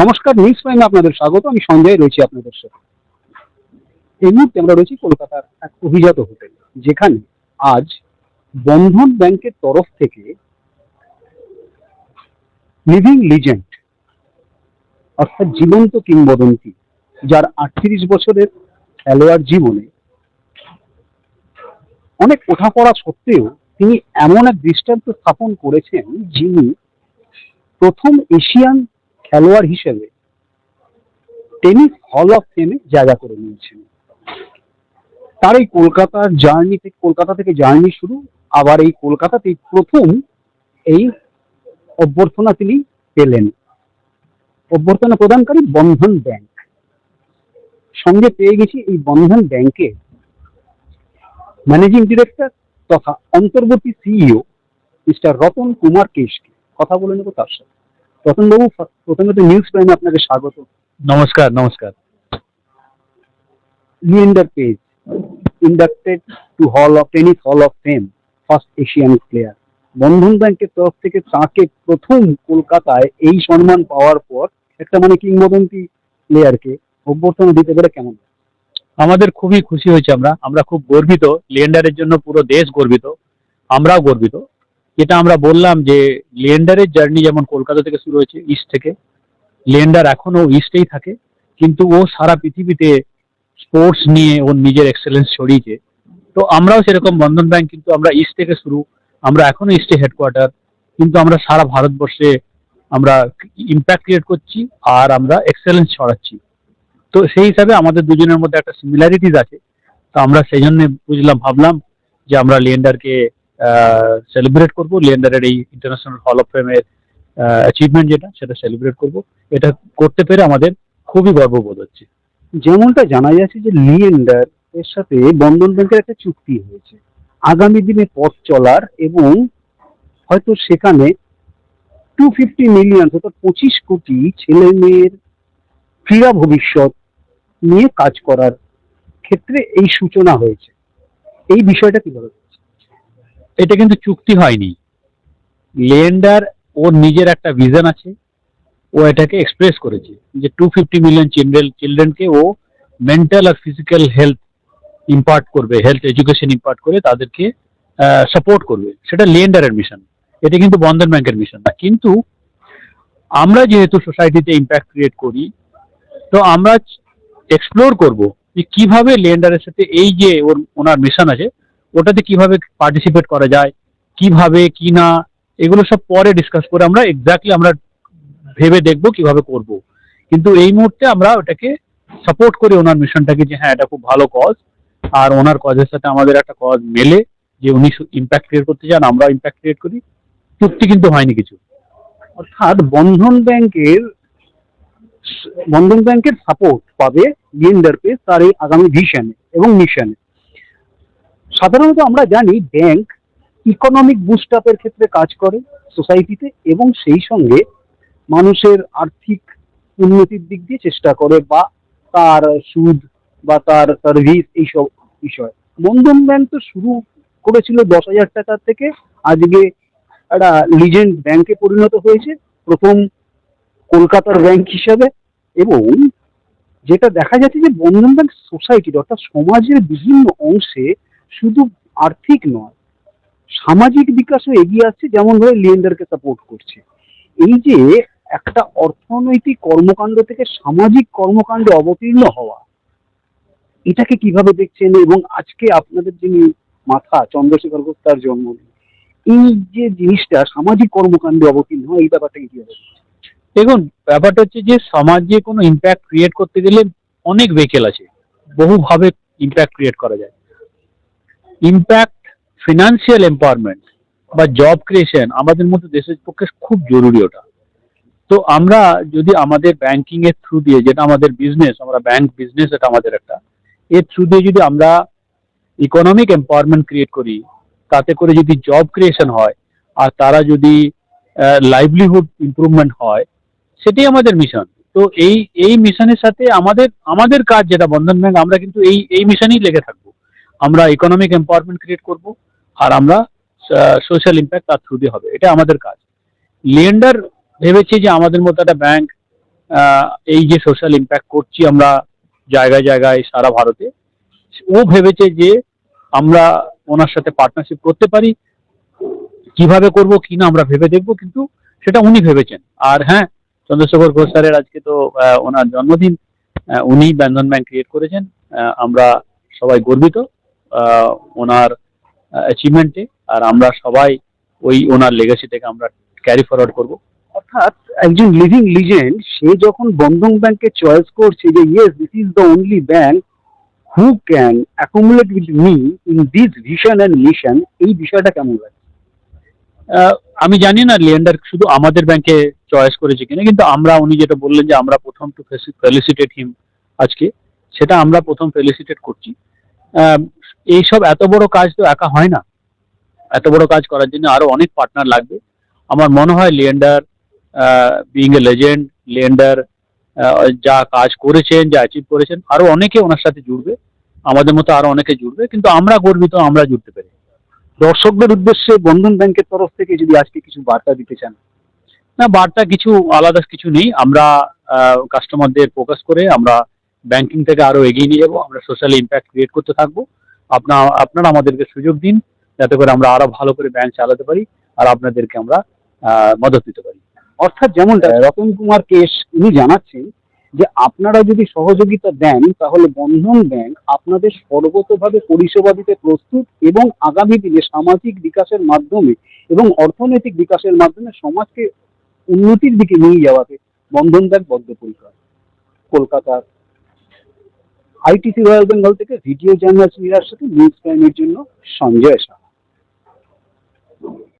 নমস্কার, নিউজ প্রাইমে আপনাদের স্বাগত। আমি সঞ্জয়, রয়েছি আপনাদের সাথে। এই মুহূর্তে আমরা রয়েছি কলকাতার এক অভিজাত হোটেল, যেখানে আজ বন্ধন ব্যাংকের তরফ থেকে লিভিং লিজেন্ড অর্থাৎ জীবন্ত কিংবদন্তি, যার আটত্রিশ বছরের খেলোয়াড় জীবনে অনেক ওঠাপড়া সত্ত্বেও তিনি এমন এক দৃষ্টান্ত স্থাপন করেছেন যিনি প্রথম এশিয়ান খেলোয়াড় হিসেবে টেনিস হল অফ ফেমে জায়গা করে নিয়েছেন। তার এই কলকাতার জার্নি থেকে, কলকাতা থেকে জার্নি শুরু, আবার এই কলকাতাতেই প্রথম এই অভ্যর্থনা তিনি পেলেন। অভ্যর্থনা প্রদানকারী বন্ধন ব্যাংক। সঙ্গে পেয়ে গেছি এই বন্ধন ব্যাংকে ম্যানেজিং ডিরেক্টর তথা অন্তর্বর্তী সিইও মিস্টার রতন কুমার কেশকে। কথা বলে নেব তার সাথে। রতনবাবু প্রথমে তো নিউজ প্রাইমে আপনাকে স্বাগত। নমস্কার নমস্কার। Leander Paes inducted to hall of tennis hall of fame first Asian player Bandhan ব্যাংকের তরফ থেকে তাকে প্রথম কলকাতায় এই সম্মান পাওয়ার পর একটা মানে কিংবদন্তি প্লেয়ারকে অভ্যর্থনা দিতে পেরে কেমন আমাদের খুবই খুশি হয়েছে আমরা। আমরা খুব গর্বিত। লিয়েন্ডারের জন্য পুরো দেশ গর্বিত। আমরাও গর্বিত। যেটা আমরা বললাম যে লিয়েন্ডারের জার্নি যেমন কলকাতা থেকে শুরু হয়েছে ইস্ট থেকে লিয়েন্ডার এখনও ইস্টেই থাকে, কিন্তু ও সারা পৃথিবীতে স্পোর্টস নিয়ে ওর নিজের এক্সেলেন্স ছড়িয়েছে। তো আমরাও সেরকম বন্ধন ব্যাংক কিন্তু আমরা ইস্ট থেকে শুরু, আমরা এখনও ইস্টে হেডকোয়ার্টার কিন্তু আমরা সারা ভারতবর্ষে আমরা ইম্প্যাক্ট ক্রিয়েট করছি আর আমরা এক্সেলেন্স ছড়াচ্ছি। তো সেই হিসাবে আমাদের দুজনের মধ্যে একটা সিমিলারিটিস আছে। তো আমরা সেই জন্য বুঝলাম, ভাবলাম যে আমরা লিয়েন্ডারকে সেলিব্রেট করব। লিয়েন্ডারের এই ইন্টারন্যাশনাল হল অফ ফেমের অ্যাচিভমেন্ট যেটা, সেটা সেলিব্রেট করব। এটা করতে পেরে আমাদের খুবই গর্ববোধ হচ্ছে। যেমনটা জানা যাচ্ছে যে লিয়েন্ডার এর সাথে বন্ধন ব্যাংকের একটা চুক্তি হয়েছে। আগামী দিনে পথ চলার এবং হয়তো সেখানে টু ফিফটি মিলিয়ন অর্থাৎ পঁচিশ কোটি ছেলে মেয়ের ক্রীড়া ভবিষ্যৎ নিয়ে কাজ করার ক্ষেত্রে এই সূচনা হয়েছে। এই বিষয়টা কীভাবে? এটা কিন্তু চুক্তি হয়নি। লেন্ডার ওর নিজের একটা ভিজন আছে, ও এটাকে এক্সপ্রেস করেছে যে টু ফিফটি মিলিয়ন চিলড্রেন চিলড্রেনকে ও মেন্টাল আর ফিজিক্যাল হেলথ ইম্পার্ট করবে হেলথ এডুকেশন ইম্পার্ট করে তাদেরকে সাপোর্ট করবে। সেটা লিয়েন্ডারের মিশন এটা কিন্তু বন্ধন ব্যাংকের মিশন না কিন্তু আমরা যেহেতু সোসাইটিতে ইম্প্যাক্ট ক্রিয়েট করি, তো আমরা এক্সপ্লোর করব যে কীভাবে লিয়েন্ডারের সাথে এই যে ওর, ওনার মিশন আছে ওটাতে কীভাবে পার্টিসিপেট করা যায়, কীভাবে, কি না, এগুলো সব পরে ডিসকাস করে আমরা এক্স্যাক্টলি আমরা ভেবে দেখব কীভাবে করব। কিন্তু এই মুহূর্তে আমরা ওটাকে সাপোর্ট করি ওনার মিশনটাকে যে হ্যাঁ এটা খুব ভালো কজ আর ওনার কজের সাথে আমাদের একটা কজ মেলে, যে উনি ইম্প্যাক্ট ক্রিয়েট করতে চান আমরা ইম্প্যাক্ট ক্রিয়েট করি। চুক্তি কিন্তু হয়নি কিছু। অর্থাৎ বন্ধন ব্যাংকের বন্ধন ব্যাংকের সাপোর্ট পাবে লিয়েন্ডার পেজ তার এই আগামী ভিশনে এবং মিশনে সাধারণত আমরা জানি ব্যাংক ইকোনমিক বুস্ট আপের ক্ষেত্রে কাজ করে সোসাইটিতে এবং সেই সঙ্গে মানুষের আর্থিক উন্নতির দিক দিয়ে চেষ্টা করে বা তার সুদ বা তার সার্ভিস এইসব বিষয়। বন্ধন ব্যাংক তো শুরু করেছিল দশ হাজার টাকার থেকে, আজকে একটা লিজেন্ড ব্যাংকে পরিণত হয়েছে, প্রথম কলকাতার ব্যাংক হিসাবে এবং যেটা দেখা যাচ্ছে যে বন্ধন ব্যাংক সোসাইটির অর্থাৎ সমাজের বিভিন্ন অংশে শুধু আর্থিক নয়, সামাজিক বিকাশও এগিয়ে আসছে, যেমন ধরে লিয়েন্ডারকে সাপোর্ট করছে এই যে একটা অর্থনৈতিক কর্মকাণ্ড থেকে সামাজিক কর্মকাণ্ডে অবতীর্ণ হওয়া, এটাকে কীভাবে দেখছেন এবং আজকে আপনাদের যিনি মাথা, চন্দ্রশেখর গুপ্তার জন্মদিন, এই যে জিনিসটা সামাজিক কর্মকাণ্ডে অবতীর্ণ হয় এই ব্যাপারটাকে কীভাবে? দেখুন, ব্যাপারটা হচ্ছে যে সমাজে কোনো ইম্প্যাক্ট ক্রিয়েট করতে গেলে অনেক ভেহিকেল আছে, বহুভাবে ইম্প্যাক্ট ক্রিয়েট করা যায় ইম্প্যাক্ট ফিনান্সিয়াল এম্পাওয়ারমেন্ট বা জব ক্রিয়েশন আমাদের মধ্যে দেশের পক্ষে খুব জরুরি ওটা। তো আমরা যদি আমাদের ব্যাংকিং এর থ্রু দিয়ে, যেটা আমাদের বিজনেস আমরা ব্যাংক বিজনেস এটা আমাদের একটা, এর থ্রু দিয়ে যদি আমরা ইকোনমিক এম্পাওয়ারমেন্ট ক্রিয়েট করি, তাতে করে যদি জব ক্রিয়েশন হয়, আর তারা যদি লাইভলিহুড ইমপ্রুভমেন্ট হয়, সেটাই আমাদের মিশন তো এই এই মিশনের সাথে আমাদের আমাদের কাজ যেটা বন্ধন ব্যাংক আমরা কিন্তু এই এই মিশনেই লেগে থাকব। আমরা ইকোনমিক এম্পাওয়ারমেন্ট ক্রিয়েট করব আর আমরা সোশ্যাল ইম্প্যাক্ট তার থ্রু দিয়ে হবে। এটা আমাদের কাজ। লিয়েন্ডার ভেবেছে যে আমাদের মতো একটা ব্যাংক এই যে সোশ্যাল ইম্প্যাক্ট করছি আমরা জায়গায় জায়গায় সারা ভারতে, ও ভেবেছে যে আমরা ওনার সাথে পার্টনারশিপ করতে পারি। কীভাবে করব কি না আমরা ভেবে দেখব, কিন্তু সেটা উনি ভেবেছেন। আর হ্যাঁ চন্দ্রশেখর ঘোষ স্যারের আজকে তো ওনার জন্মদিন উনি বন্ধন ব্যাংক ক্রিয়েট করেছেন। আমরা সবাই গর্বিত। ওনার অ্যাচিভমেন্টে আর আমরা সবাই ওই ওনার লেগাসি থেকে আমরা ক্যারি ফরওয়ার্ড করব। অর্থাৎ একজন লিভিং লিজেন্ড সে যখন বন্ধন ব্যাংকে চয়েস করছে যে yes this is the only bank who can accumulate with me in this vision and mission এই বিষয়টা কেমন লাগে? আমি জানি না লিয়েন্ডার শুধু আমাদের ব্যাংকে চয়েস করেছে কিনা, কিন্তু আমরা, উনি যেটা বললেন যে, আমরা প্রথম টু ফেলিসিটেট হিম আজকে, সেটা আমরা প্রথম ফেলিসিটেট করছি। এইসব এত বড় কাজ তো একা হয় না। এত বড় কাজ করার জন্য আরও অনেক পার্টনার লাগবে। আমার মনে হয় Leander being a legend Leander যা কাজ করেছেন, যা অ্যাচিভ করেছেন, আরও অনেকে ওনার সাথে জুড়বে। আমাদের মতো আরও অনেকে জুড়বে, কিন্তু আমরা গর্বিত, আমরা জুড়তে পেরে। দর্শকদের উদ্দেশ্যে বন্ধন ব্যাংকের তরফ থেকে যদি আজকে কিছু বার্তা দিতে চান। না, বার্তা কিছু আলাদা কিছু নেই। আমরা কাস্টমারদের ফোকাস করে আমরা ব্যাংকিং থেকে আরও এগিয়ে নিয়ে যাব। আমরা সোশ্যাল ইম্প্যাক্ট ক্রিয়েট করতে থাকব। আপনার আপনারা আমাদেরকে সুযোগ দিন, যাতে করে আমরা আরও ভালো করে ব্যাংক চালাতে পারি, আর আপনাদেরকে আমরা মদত দিতে পারি। অর্থাৎ যেমনটা রতন কুমার কেশ উনি জানাচ্ছেন যে আপনারা যদি সহযোগিতা দেন, তাহলে বন্ধন ব্যাংক আপনাদের সর্বতভাবে পরিষেবা দিতে প্রস্তুত এবং আগামী দিনে সামাজিক বিকাশের মাধ্যমে এবং অর্থনৈতিক বিকাশের মাধ্যমে সমাজকে উন্নতির দিকে নিয়ে যাওয়াতে বন্ধন ব্যাংক বদ্ধপরিকর। কলকাতার আইটিসি রয়্যাল বেঙ্গল থেকে ভিডিও জার্নালিস্ট মিরার সাথে নিউজ প্রাইমের জন্য সঞ্জয় শাহ